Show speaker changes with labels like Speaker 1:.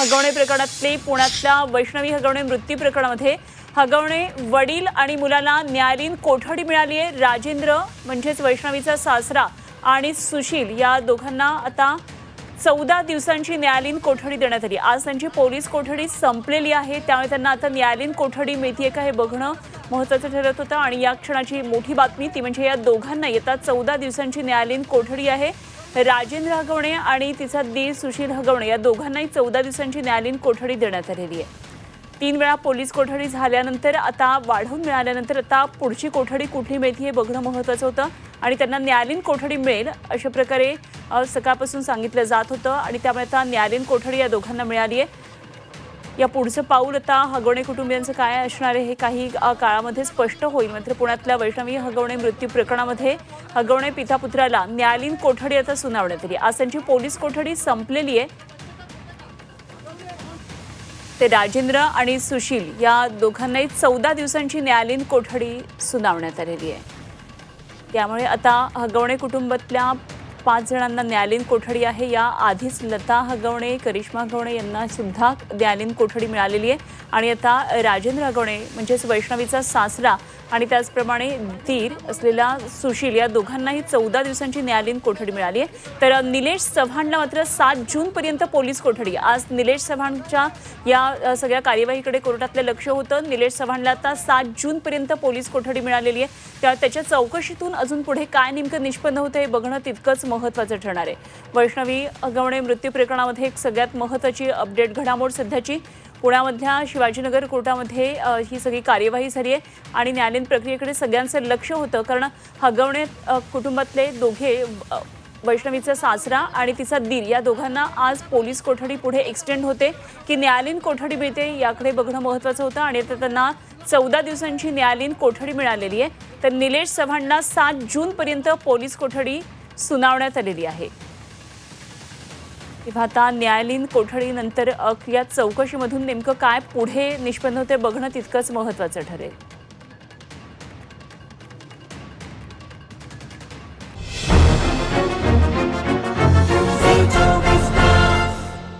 Speaker 1: हगवणे प्रकरणातले पुण्यातल्या वैष्णवी हगवणे मृत्यू प्रकरणामध्ये हगवणे वडील आणि मुलाला न्यायालयीन कोठडी मिळाली आहे. राजेंद्र म्हणजेच वैष्णवीचा सासरा आणि सुशील या दोघांना आता चौदा दिवसांची न्यायालयीन कोठडी देण्यात आली. आज त्यांची पोलीस कोठडी संपलेली आहे. त्यामुळे त्यांना आता न्यायालयीन कोठडी मिळतीये का हे बघणं महत्त्वाचं ठरत होतं. आणि या क्षणाची मोठी बातमी ती म्हणजे या दोघांना येतात चौदा दिवसांची न्यायालयीन कोठडी आहे. राजेंद्र हगवणे आणि तिचा दीर सुशील हगवणे या दोघांनाही चौदा दिवसांची न्यायालयीन कोठडी देण्यात आलेली आहे. तीन वेळा पोलीस कोठडी झाल्यानंतर आता वाढवून मिळाल्यानंतर आता पुढची कोठडी कुठली मिळते हे बघणं महत्त्वाचं होतं आणि त्यांना न्यायालयीन कोठडी मिळेल अशा प्रकारे सकाळपासून सांगितलं जात होतं आणि त्यामुळे आता न्यायालयीन कोठडी या दोघांना मिळाली आहे. या पुढचं पाऊल आता हगवणे कुटुंबियांचं काय असणार आहे हे काही काळामध्ये स्पष्ट होईल. मात्र पुण्यातल्या वैष्णवी हगवणे मृत्यू प्रकरणामध्ये हगवणे पितापुत्राला न्यायालयीन कोठडी आता सुनावण्यात आली. आज त्यांची पोलीस कोठडी संपलेली आहे. ते राजेंद्र आणि सुशील या दोघांनाही चौदा दिवसांची न्यायालयीन कोठडी सुनावण्यात आलेली आहे. त्यामुळे आता हगवणे कुटुंबातल्या पाच जणांना न्यायालयीन कोठडी आहे. या आधीच लता हगवणे करिश्मा हगवणे यांना सुद्धा न्यायालयीन कोठडी मिळालेली आहे. आणि आता राजेंद्र हगवणे म्हणजेच वैष्णवीचा सासरा आणि त्याचप्रमाणे धीर असलेला सुशील या दोघांनाही चौदा दिवसांची न्यायालयीन कोठडी मिळाली आहे. तर निलेश चव्हाणला मात्र सात जूनपर्यंत पोलीस कोठडी. आज निलेश चव्हाणच्या या सगळ्या कार्यवाहीकडे कोर्टातलं लक्ष होतं. निलेश चव्हाणला आता सात जूनपर्यंत पोलीस कोठडी मिळालेली आहे. त्या त्याच्या चौकशीतून अजून पुढे काय नेमकं निष्पन्न होतं हे बघणं तितकंच महत्त्वाचं ठरणार आहे. वैष्णवी अगवणे मृत्यू प्रकरणामध्ये एक सगळ्यात महत्त्वाची अपडेट घडामोड सध्याची. पुण्यामधल्या शिवाजीनगर कोर्टामध्ये ही सगळी कार्यवाही झाली आहे आणि न्यायालयीन प्रक्रियेकडे सगळ्यांचं लक्ष होतं कारण हगवणे कुटुंबातले दोघे वैष्णवीचा सासरा आणि तिचा दीर या दोघांना आज पोलीस कोठडी पुढे एक्सटेंड होते की न्यायालयीन कोठडी मिळते याकडे बघणं महत्त्वाचं होतं आणि आता त्यांना चौदा दिवसांची न्यायालयीन कोठडी मिळालेली आहे. तर निलेश चव्हाणला सात जूनपर्यंत पोलीस कोठडी सुनावण्यात आलेली आहे. तेव्हा आता न्यायालयीन कोठडीनंतर अक या चौकशीमधून नेमकं काय पुढे निष्पन्न होते बघणं तितकंच महत्त्वाचं ठरेल.